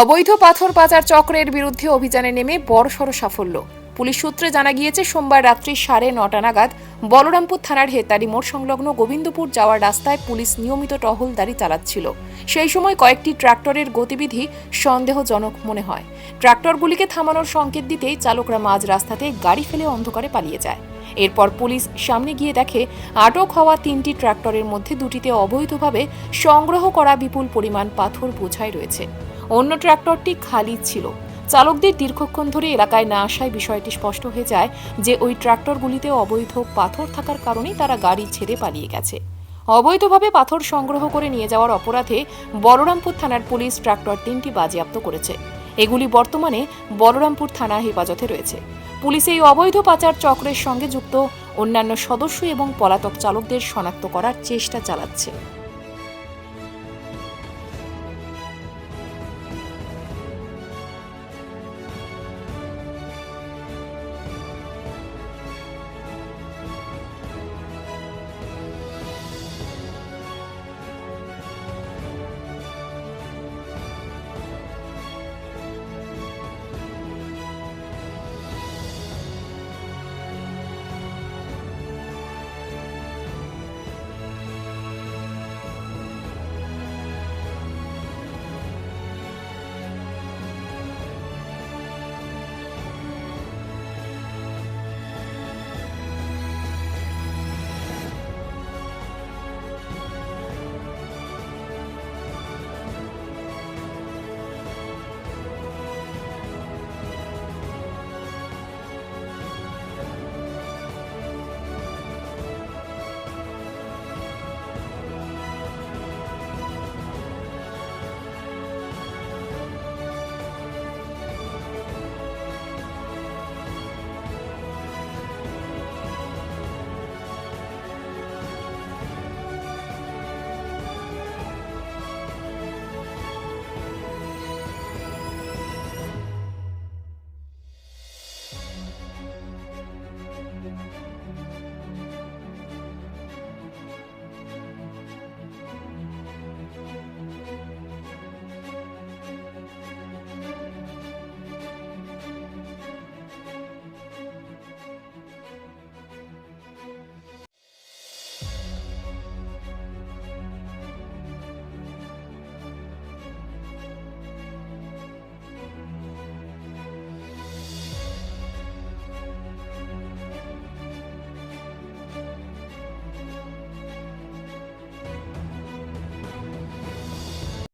অবৈধ পাথর পাচার চক্রের বিরুদ্ধে অভিযানে নেমে বড়সড় সাফল্য। পুলিশ সূত্রে জানা গিয়েছে, সোমবার রাত্রি সাড়ে নটা নাগাদ বলরামপুর থানার হেতারি মোড় সংলগ্ন গোবিন্দপুর যাওয়ার রাস্তায় পুলিশ নিয়মিত টহলদারি চালাচ্ছিল। সেই সময় কয়েকটি ট্রাক্টরের গতিবিধি সন্দেহজনক মনে হয়। ট্রাক্টরগুলিকে থামানোর সংকেত দিতেই চালকরা মাঝ রাস্তাতে গাড়ি ফেলে অন্ধকারে পালিয়ে যায়। এরপর পুলিশ সামনে গিয়ে দেখে, আটক হওয়া তিনটি ট্রাক্টরের মধ্যে দুটিতে অবৈধভাবে সংগ্রহ করা বিপুল পরিমাণ পাথর বোঝাই রয়েছে। অন্য ট্রাক্টরটি খালি ছিল। চালকদের দীর্ঘক্ষণ ধরে এলাকায় না আসায় বিষয়টি স্পষ্ট হয়ে যায় যে ওই ট্রাক্টরগুলিতে অবৈধ পাথর থাকার কারণেই তারা গাড়ি ছেড়ে পালিয়ে গেছে। অবৈধভাবে পাথর সংগ্রহ করে নিয়ে যাওয়ার অপরাধে বলরামপুর থানার পুলিশ ট্রাক্টর তিনটি বাজেয়াপ্ত করেছে। এগুলি বর্তমানে বলরামপুর থানা হেফাজতে রয়েছে। পুলিশ এই অবৈধ পাচার চক্রের সঙ্গে যুক্ত অন্যান্য সদস্য এবং পলাতক চালকদের শনাক্ত করার চেষ্টা চালাচ্ছে।